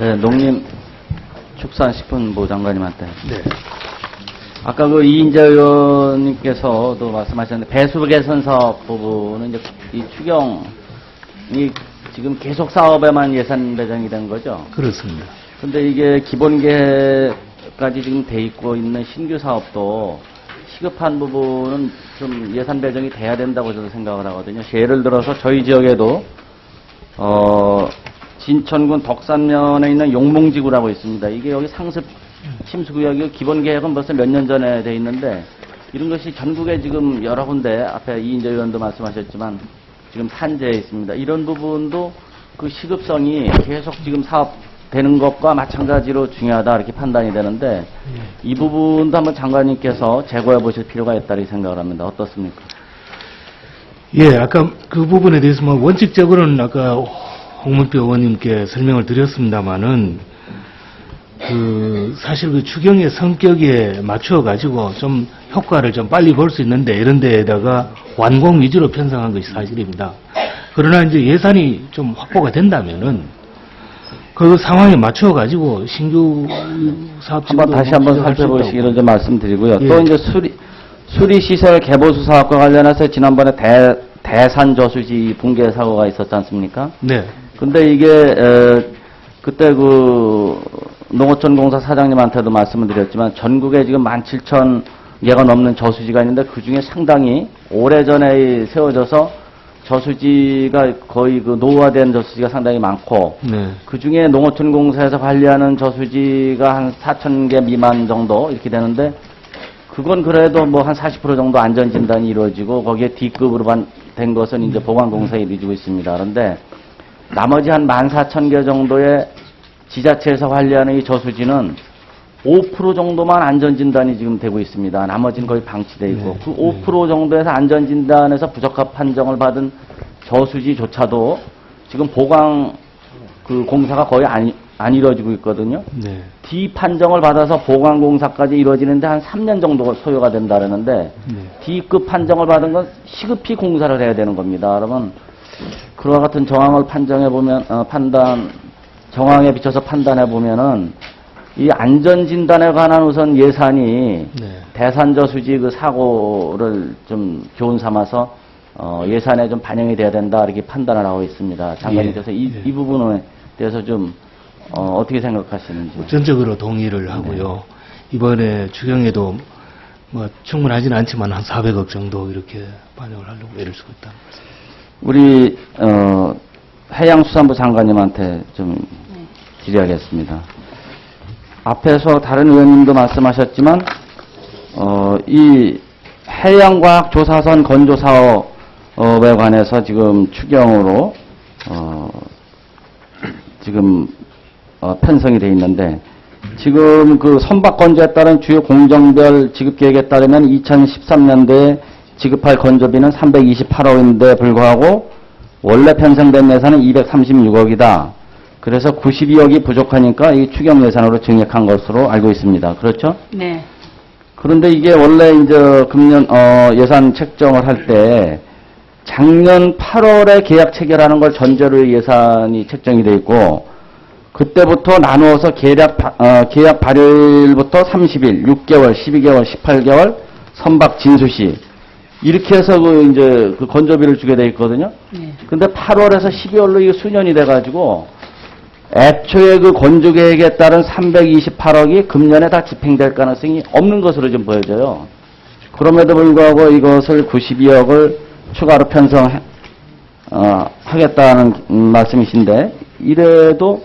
네, 농림 축산식품부 장관님한테. 네. 아까 그 이인재 의원님께서도 말씀하셨는데 배수 개선 사업 부분은 이제 이 추경이 지금 계속 사업에만 예산 배정이 된 거죠. 그렇습니다. 근데 이게 기본 계획까지 지금 돼 있고 있는 신규 사업도 시급한 부분은 좀 예산 배정이 돼야 된다고 저도 생각을 하거든요. 예를 들어서 저희 지역에도 어 진천군 덕산면에 있는 용몽지구라고 있습니다. 이게 여기 상습 침수구역이 기본 계획은 벌써 몇 년 전에 돼 있는데 이런 것이 전국에 지금 여러 군데 앞에 이인재 의원도 말씀하셨지만 지금 산재해 있습니다. 이런 부분도 그 시급성이 계속 지금 사업되는 것과 마찬가지로 중요하다 이렇게 판단이 되는데 이 부분도 한번 장관님께서 재고해 보실 필요가 있다 이 생각을 합니다. 어떻습니까? 예, 아까 그 부분에 대해서 뭐 원칙적으로는 아까 홍문표 의원님께 설명을 드렸습니다만은 그 사실 그 추경의 성격에 맞춰 가지고 좀 효과를 좀 빨리 볼 수 있는데 이런 데에다가 완공 위주로 편성한 것이 사실입니다. 그러나 이제 예산이 좀 확보가 된다면은 그 상황에 맞춰 가지고 신규 사업 한번 다시 한번 살펴보시기를 좀 말씀드리고요. 예. 또 이제 수리 수리 시설 개보수 사업과 관련해서 지난번에 대 대산 저수지 붕괴 사고가 있었지 않습니까? 네. 근데 이게 에, 그때 그 농어촌 공사 사장님한테도 말씀을 드렸지만 전국에 지금 17,000 개가 넘는 저수지가 있는데 그 중에 상당히 오래전에 세워져서 저수지가 거의 그 노후화된 저수지가 상당히 많고 네. 그 중에 농어촌 공사에서 관리하는 저수지가 한 4,000개 미만 정도 이렇게 되는데 그건 그래도 뭐 한 40% 정도 안전 진단이 이루어지고 거기에 D급으로 반- 된 것은 이제 보관공사에 이루어지고 있습니다. 그런데 나머지 한 14,000개 정도의 지자체에서 관리하는 이 저수지는 5% 정도만 안전진단이 지금 되고 있습니다. 나머지는 거의 방치되어 있고 네, 그5% 정도에서 안전진단에서 부적합 판정을 받은 저수지조차도 지금 보강 그 공사가 거의 안, 안 이루어지고 있거든요. 네. D 판정을 받아서 보강 공사까지 이루어지는데 한 3년 정도 소요가 된다 그러는데 네. D급 판정을 받은 건 시급히 공사를 해야 되는 겁니다. 그러면 그와 같은 정황을 판정해 보면 어, 판단 정황에 비춰서 판단해 보면은 이 안전 진단에 관한 우선 예산이 네. 대산저 수지 그 사고를 좀 교훈 삼아서 어, 예산에 좀 반영이 돼야 된다 이렇게 판단을 하고 있습니다. 장관님께서 예, 이, 예. 이 부분에 대해서 좀 어, 떻게 생각하시는지. 전적으로 동의를 하고요. 이번에 추경에도 뭐 충분하지는 않지만 한 400억 정도 이렇게 반영을 하려고 애를 쓰고 있다. 우리 어, 해양수산부 장관님한테 좀 질의하겠습니다. 앞에서 다른 의원님도 말씀하셨지만 어, 이 해양과학조사선 건조 사업에 관해서 지금 추경으로 어, 지금 어, 편성이 돼 있는데 지금 그 선박 건조에 따른 주요 공정별 지급 계획에 따르면 2013년도에 지급할 건조비는 328억인데 불구하고 원래 편성된 예산은 236억이다. 그래서 92억이 부족하니까 이 추경 예산으로 증액한 것으로 알고 있습니다. 그렇죠? 네. 그런데 이게 원래 이제 금년 어, 예산 책정을 할 때 작년 8월에 계약 체결하는 걸 전제로 예산이 책정이 돼 있고 그때부터 나누어서 계약 바- 어, 계약 발효일부터 30일, 6개월, 12개월, 18개월 선박 진수 시 이렇게 해서 그 이제 그 건조비를 주게 돼 있거든요. 네. 근데 8월에서 12월로 이게 수년이 돼가지고 애초에 그 건조 계획에 따른 328억이 금년에 다 집행될 가능성이 없는 것으로 좀 보여져요. 그럼에도 불구하고 이것을 92억을 추가로 편성 어, 하겠다는 음, 말씀이신데 이래도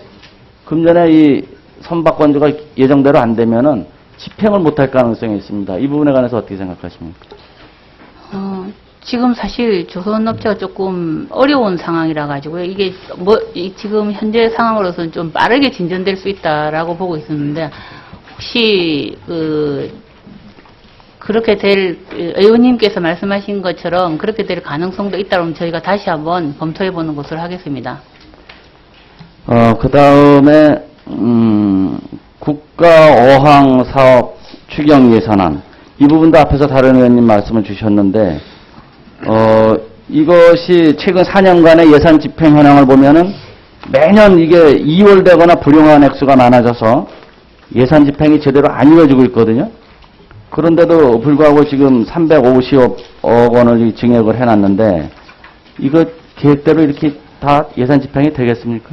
금년에 이 선박 건조가 예정대로 안 되면은 집행을 못할 가능성이 있습니다. 이 부분에 관해서 어떻게 생각하십니까? 어, 지금 사실 조선업체가 조금 어려운 상황이라 가지고요. 이게 뭐 이- 지금 현재 상황으로서는 좀 빠르게 진전될 수 있다라고 보고 있었는데 혹시 그 그렇게 될그 의원님께서 말씀하신 것처럼 그렇게 될 가능성도 있다면 저희가 다시 한번 검토해 보는 것으로 하겠습니다. 어, 그 다음에, 음, 국가 어항 사업 추경 예산안. 이 부분도 앞에서 다른 의원님 말씀을 주셨는데, 어, 이것이 최근 4년간의 예산 집행 현황을 보면은 매년 이게 2월 되거나 불용한 액수가 많아져서 예산 집행이 제대로 안 이루어지고 있거든요. 그런데도 불구하고 지금 350억 원을 이 증액을 해놨는데 이거 계획대로 이렇게 다 예산 집행이 되겠습니까?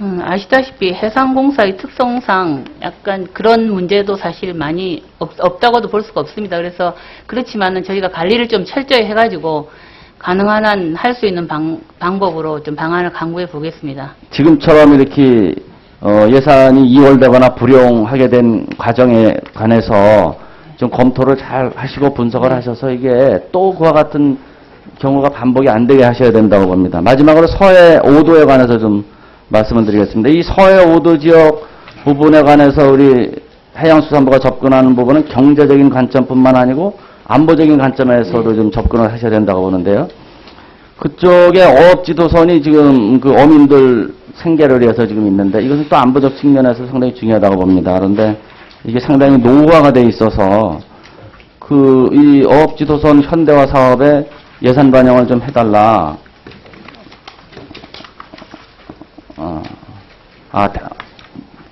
음, 아시다시피 해상공사의 특성상 약간 그런 문제도 사실 많이 없, 없다고도 볼 수가 없습니다. 그래서 그렇지만은 저희가 관리를 좀 철저히 해가지고 가능한 한 할 수 있는 방, 방법으로 좀 방안을 강구해 보겠습니다. 지금처럼 이렇게 어, 예산이 2월 되거나 불용하게 된 과정에 관해서 좀 검토를 잘 하시고 분석을 하셔서 이게 또 그와 같은 경우가 반복이 안 되게 하셔야 된다고 봅니다. 마지막으로 서해 5도에 관해서 좀 말씀을 드리겠습니다. 이 서해 5도 지역 부분에 관해서 우리 해양수산부가 접근하는 부분은 경제적인 관점뿐만 아니고 안보적인 관점에서도 좀 접근을 하셔야 된다고 보는데요. 그쪽에 어업지도선이 지금 그 어민들 생계를 위해서 지금 있는데 이것은 또 안보적 측면에서 상당히 중요하다고 봅니다. 그런데 이게 상당히 노후화가 돼 있어서 그 이 어업지도선 현대화 사업에 예산 반영을 좀 해달라. 아, 다-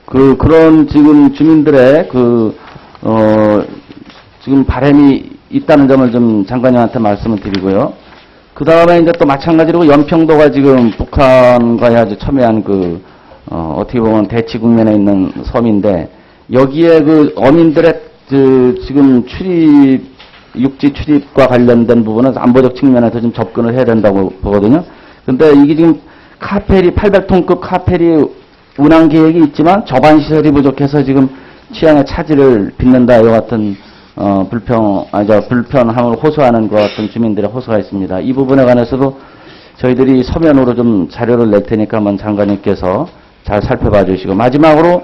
그 그런 지금 주민들의 그 어, 지금 바람이 있다는 점을 좀 장관님한테 말씀을 드리고요. 그 다음에 이제 또 마찬가지로 연평도가 지금 북한과의 아주 첨예한 그, 어, 어떻게 보면 대치 국면에 있는 섬인데, 여기에 그 어민들의 그 지금 출입, 육지 출입과 관련된 부분은 안보적 측면에서 좀 접근을 해야 된다고 보거든요. 근데 이게 지금 카페리, 800톤급 카페리 운항 계획이 있지만 저반 시설이 부족해서 지금 취향의 차질을 빚는다, 이와 같은 어, 불평, 아, 저, 불편함을 호소하는 것 같은 주민들의 호소가 있습니다. 이 부분에 관해서도 저희들이 서면으로 좀 자료를 낼 테니까 한번 장관님께서 잘 살펴봐 주시고, 마지막으로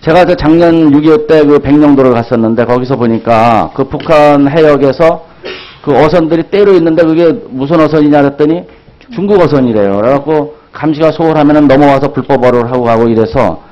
제가 저 작년 6.25 때 그 백령도를 갔었는데 거기서 보니까 그 북한 해역에서 그 어선들이 때려 있는데 그게 무슨 어선이냐 그랬더니 중국 어선이래요. 그래갖고 감시가 소홀하면은 넘어와서 불법 어를 하고 가고 이래서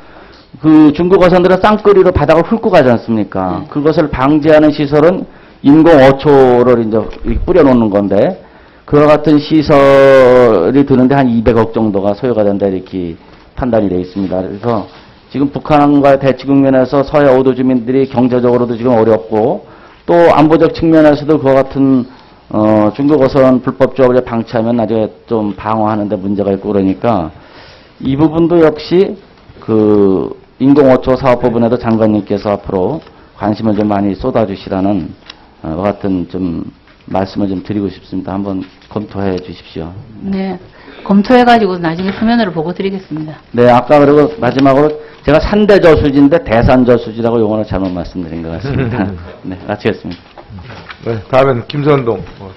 그 중국 어선들은 쌍끌이로 바닥을 훑고 가지 않습니까? 그것을 방지하는 시설은 인공 어초를 이제 뿌려놓는 건데 그와 같은 시설이 드는데 한 200억 정도가 소요가 된다 이렇게 판단이 되어 있습니다. 그래서 지금 북한과 대치 국면에서 서해 오도 주민들이 경제적으로도 지금 어렵고 또 안보적 측면에서도 그와 같은 어, 중국 어선 불법적으로 방치하면 나중에 좀 방어하는데 문제가 있고 그러니까 이 부분도 역시 그 인공어초 사업 부분에도 장관님께서 앞으로 관심을 좀 많이 쏟아주시라는 어, 와 같은 좀 말씀을 좀 드리고 싶습니다. 한번 검토해 주십시오. 네. 검토해가지고 나중에 서면으로 보고 드리겠습니다. 네, 아까 그리고 마지막으로 제가 산대저수지인데 대산저수지라고 용어를 잘못 말씀드린 것 같습니다. 네, 마치겠습니다. 네, 다음에는 김선동. 어,